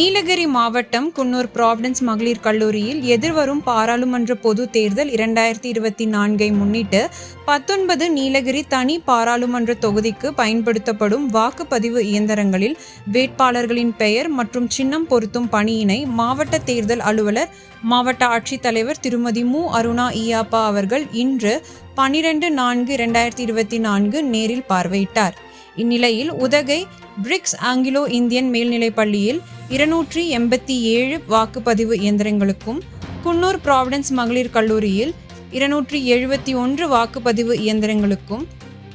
நீலகிரி மாவட்டம் குன்னூர் ப்ராவிடன்ஸ் மகளிர் கல்லூரியில் எதிர்வரும் பாராளுமன்ற பொது தேர்தல் இரண்டாயிரத்தி இருபத்தி நான்கை முன்னிட்டு பத்தொன்பது நீலகிரி தனி பாராளுமன்ற தொகுதிக்கு பயன்படுத்தப்படும் வாக்குப்பதிவு இயந்திரங்களில் வேட்பாளர்களின் பெயர் மற்றும் சின்னம் பொருத்தும் பணியினை மாவட்ட தேர்தல் அலுவலர் மாவட்ட ஆட்சித்தலைவர் திருமதி மு. அருணா ஈயாப்பா அவர்கள் இன்று பனிரெண்டு நான்கு இரண்டாயிரத்தி இருபத்தி நான்கு நேரில் பார்வையிட்டார். இந்நிலையில் உதகை பிரிக்ஸ் ஆங்கிலோ இந்தியன் மேல்நிலைப் பள்ளியில் இருநூற்றி எண்பத்தி ஏழு வாக்குப்பதிவு இயந்திரங்களுக்கும் குன்னூர் ப்ராவிடன்ஸ் மகளிர் கல்லூரியில் இருநூற்றி எழுபத்தி ஒன்று வாக்குப்பதிவு இயந்திரங்களுக்கும்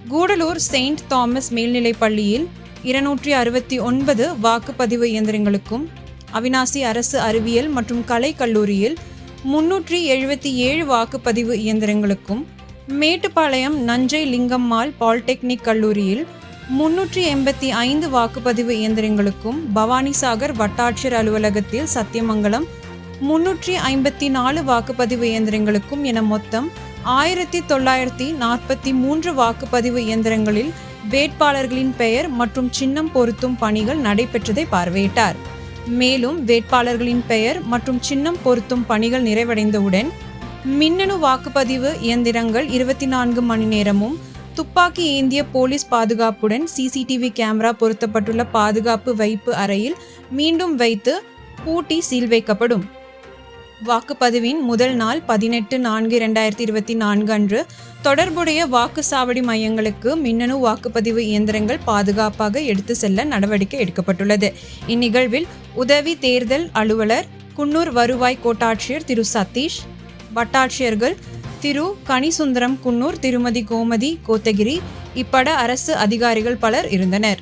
கூடலூர் செயின்ட் தாமஸ் மேல்நிலைப் பள்ளியில் இருநூற்றி அறுபத்தி ஒன்பது வாக்குப்பதிவு இயந்திரங்களுக்கும் அவினாசி அரசு அறிவியல் மற்றும் கலை கல்லூரியில் முன்னூற்றி எழுபத்தி ஏழு வாக்குப்பதிவு இயந்திரங்களுக்கும் மேட்டுப்பாளையம் நஞ்சை லிங்கம்மாள் பாலிடெக்னிக் கல்லூரியில் முன்னூற்றி எண்பத்தி ஐந்து வாக்குப்பதிவு இயந்திரங்களுக்கும் பவானிசாகர் வட்டாட்சியர் அலுவலகத்தில் சத்தியமங்கலம் முன்னூற்றி ஐம்பத்தி நாலு வாக்குப்பதிவு இயந்திரங்களுக்கும் என மொத்தம் ஆயிரத்தி தொள்ளாயிரத்தி நாற்பத்தி மூன்று வாக்குப்பதிவு இயந்திரங்களில் வேட்பாளர்களின் பெயர் மற்றும் சின்னம் பொருத்தும் பணிகள் நடைபெற்றதை பார்வையிட்டார். மேலும் வேட்பாளர்களின் பெயர் மற்றும் சின்னம் பொருத்தும் பணிகள் நிறைவடைந்தவுடன் மின்னணு வாக்குப்பதிவு இயந்திரங்கள் இருபத்தி நான்கு மணி நேரமும் துப்பாக்கி ஏந்திய போலீஸ் பாதுகாப்புடன் சிசிடிவி கேமரா பொருத்தப்பட்டுள்ள பாதுகாப்பு வைப்பு அறையில் மீண்டும் வைத்து பூட்டி சீல் வைக்கப்படும். வாக்குப்பதிவின் முதல் நாள் பதினெட்டு நான்கு இரண்டாயிரத்தி இருபத்தி நான்கு அன்று தொடர்புடைய வாக்குச்சாவடி மையங்களுக்கு மின்னணு வாக்குப்பதிவு இயந்திரங்கள் பாதுகாப்பாக எடுத்து செல்ல நடவடிக்கை எடுக்கப்பட்டுள்ளது. இந்நிகழ்வில் உதவி தேர்தல் அலுவலர் குன்னூர் வருவாய் கோட்டாட்சியர் திரு சதீஷ் வட்டாட்சியர்கள் திரு கனிசுந்தரம் குன்னூர் திருமதி கோமதி கோத்தகிரி இப்பட அரசு அதிகாரிகள் பலர் இருந்தனர்.